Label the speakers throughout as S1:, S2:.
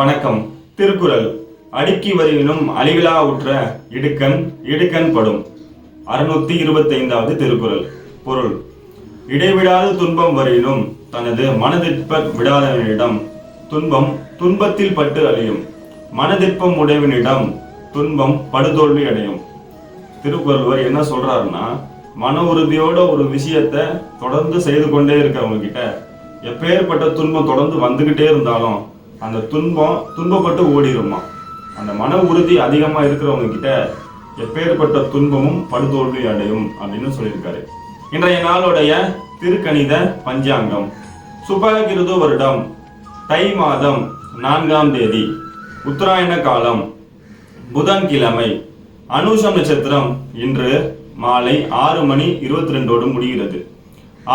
S1: வணக்கம். திருக்குறள். அடுக்கி வருகினும் அழிவிலா உற்ற இடுக்கண் இடுக்கண் படும். அறுநூத்தி இருபத்தைந்தாவது திருக்குறள். பொருள். இடைவிடாது துன்பம் வரையினும் தனது மனதிற்ப விடாதவனிடம் துன்பம் துன்பத்தில் பட்டு அழியும். மனதிற்பம் உடையவனிடம் துன்பம் படுதோல்வி அடையும். திருக்குறள்வர் என்ன சொல்றாருன்னா மன உறுதியோட ஒரு விஷயத்தை தொடர்ந்து செய்து கொண்டே இருக்கிறவங்க கிட்ட எப்பேற்பட்ட துன்பம் தொடர்ந்து வந்துகிட்டே இருந்தாலும் அந்த துன்பம் துன்பப்பட்டு ஓடிடுமா அந்த மன உறுதி அதிகமாக இருக்கிறவங்க கிட்ட எப்பேற்பட்ட துன்பமும் படுதோல்வி அடையும் அப்படின்னு சொல்லியிருக்காரு. இன்றைய நாளுடைய திருக்கணித பஞ்சாங்கம். சுபகிருது வருடம் தை மாதம் நான்காம் தேதி உத்தராயண காலம் புதன்கிழமை அனுஷம் நட்சத்திரம் இன்று மாலை ஆறு மணி இருபத்தி ரெண்டோடு முடிகிறது.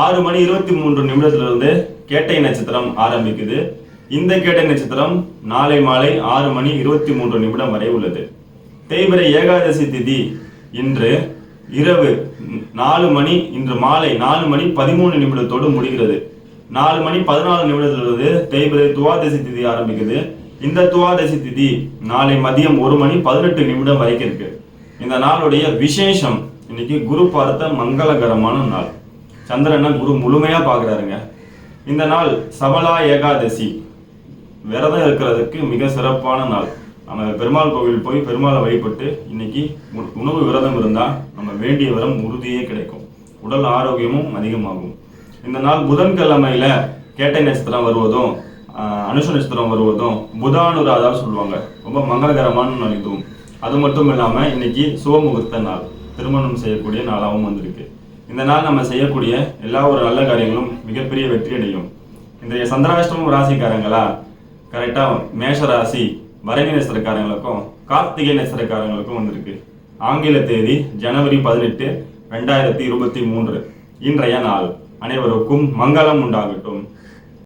S1: ஆறு மணி இருபத்தி மூன்று நிமிடத்திலிருந்து கேட்டை நட்சத்திரம் ஆரம்பிக்குது. இந்த கேட்டை நட்சத்திரம் நாளை மாலை ஆறு மணி இருபத்தி மூன்று நிமிடம் வரை உள்ளது. தேய்பிரை ஏகாதசி திதி இன்று இரவு நாலு மணி இன்று மாலை நாலு மணி பதிமூணு நிமிடத்தோடு முடிகிறது. நாலு மணி பதினாலு நிமிடத்திலிருந்து தேய்பிரை துவாதசி திதி ஆரம்பிக்குது. இந்த துவாதசி திதி நாளை மதியம் ஒரு மணி பதினெட்டு நிமிடம் வரைக்கும் இருக்கு. இந்த நாளுடைய விசேஷம் இன்னைக்கு குரு பார்த்த மங்களகரமான நாள். சந்திரனை குரு முழுமையா பாக்குறாருங்க இந்த நாள் சபலா ஏகாதசி. விரதம் இருக்கிறதுக்கு மிக சிறப்பான நாள். நம்ம பெருமாள் கோவில் போய் பெருமாளை வழிபட்டு இன்னைக்கு உணவு விரதம் இருந்தால் நம்ம வேண்டிய வரம் உறுதியே கிடைக்கும். உடல் ஆரோக்கியமும் அதிகமாகும். இந்த நாள் புதன்கிழமையில கேட்டை நட்சத்திரம் வருவதும் அனுஷ நட்சத்திரம் வருவதும் புதானுராதா சொல்லுவாங்க. ரொம்ப மங்களகரமான நாள் இதுவும். அது மட்டும் இல்லாமல் இன்னைக்கு சுபமுகூர்த்த நாள். திருமணம் செய்யக்கூடிய நாளாகவும் வந்திருக்கு. இந்த நாள் நம்ம செய்யக்கூடிய எல்லா ஒரு நல்ல காரியங்களும் மிகப்பெரிய வெற்றி அடையும். இன்றைய சந்திராஷ்டமம் ராசிக்காரங்களா கரெக்டா மேஷராசி ராசி பரணி நட்சத்திரக்காரங்களுக்கும் கார்த்திகை நட்சத்திரக்காரங்களுக்கும் வந்திருக்கு. ஆங்கில தேதி ஜனவரி பதினெட்டு ரெண்டாயிரத்தி இருபத்தி மூன்று. இன்றைய நாள் அனைவருக்கும் மங்களம் உண்டாகட்டும்.